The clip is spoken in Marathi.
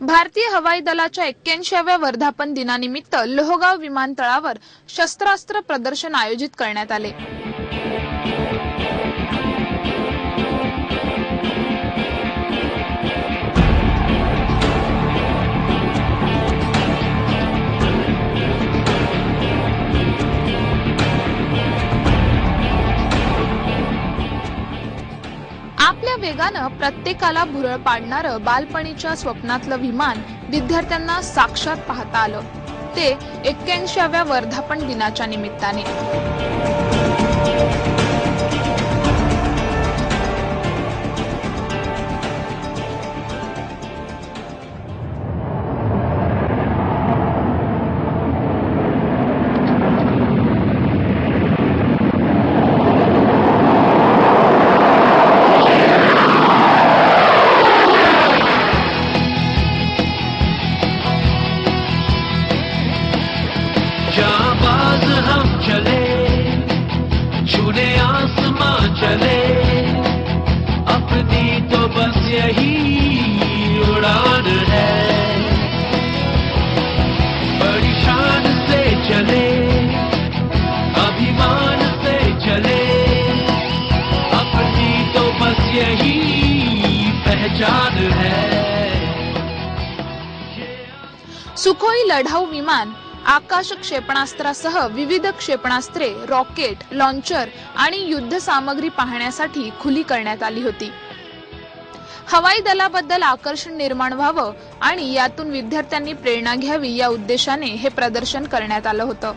भारतीय हवाई दलाच्या एक्क्याऐंशीव्या वर्धापन दिनानिमित्त लोहगाव विमानतळावर शस्त्रास्त्र प्रदर्शन आयोजित करण्यात आले. वेगानं प्रत्येकाला भुरळ पाडणारं बालपणीच्या स्वप्नातलं विमान विद्यार्थ्यांना साक्षात पाहता आलं. ते एक्क्याऐंशीव्या वर्धापन दिनाच्या निमित्ताने. जाबाज हम चले, छूने आसमां चले। अपनी तो बस यही उड़ान है। बड़ी से चले, अभिमान से चले। अपनी तो बस यही पहचान है। सुखोई लढाऊ विमान आकाश क्षेपणास्त्रासह विविध क्षेपणास्त्रे रॉकेट लॉन्चर आणि युद्ध सामग्री पाहण्यासाठी खुली करण्यात आली होती. हवाई दलाबद्दल आकर्षण निर्माण व्हावं आणि यातून विद्यार्थ्यांनी प्रेरणा घ्यावी या उद्देशाने हे प्रदर्शन करण्यात आलं होतं.